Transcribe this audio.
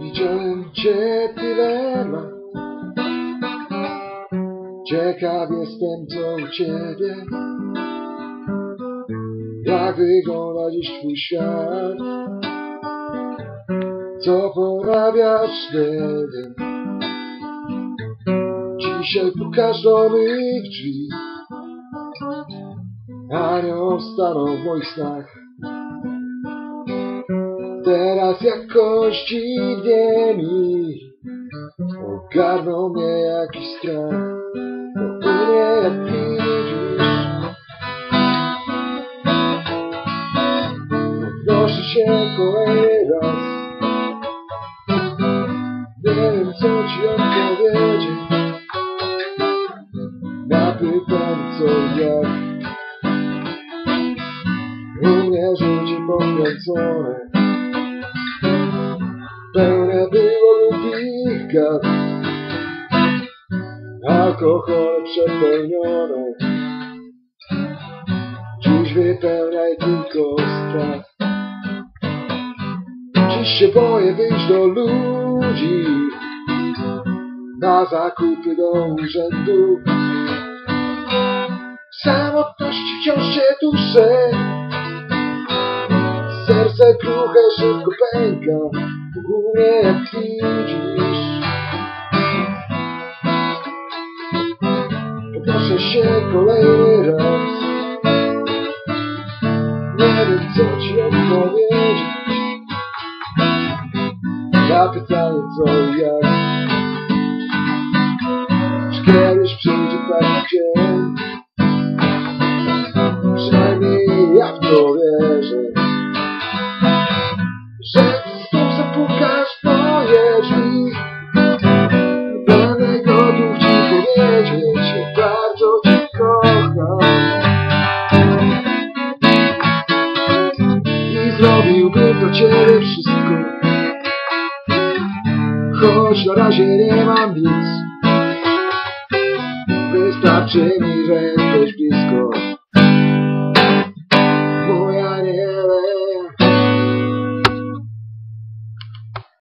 Widziałem cię tyle lat. Ciekaw jestem co u ciebie. Jak wygląda dziś twój świat? Co porabiasz, nie wiem. Dzisiaj pukasz do mych drzwi. Anioł stanął w moich snach. Teraz jakoś dziwnie mi Ogarnął mnie jakiś strach Bo mnie jak widzisz. Się kolejny raz. Nie wiem co ci odpowiedzieć Na pytanie co jak. U mnie życie pokręcone Pełne było głupich gad Alkohole przepełnione Dziś wypełniaj tylko strach. Dziś się boję wyjść do ludzi. Na zakupy do urzędu. W samotności wciąż się duszę Kruche szybko pęka mnie jak widzisz Podnoszę się kolejny raz. Nie wiem co ci odpowiedzieć. Na pytanie co i jak. Czy kiedyś przyjdzie taki dzień zrobiłbym dla ciebie wszystko. Choć na razie nie mam nic Wystarczy mi, że jesteś blisko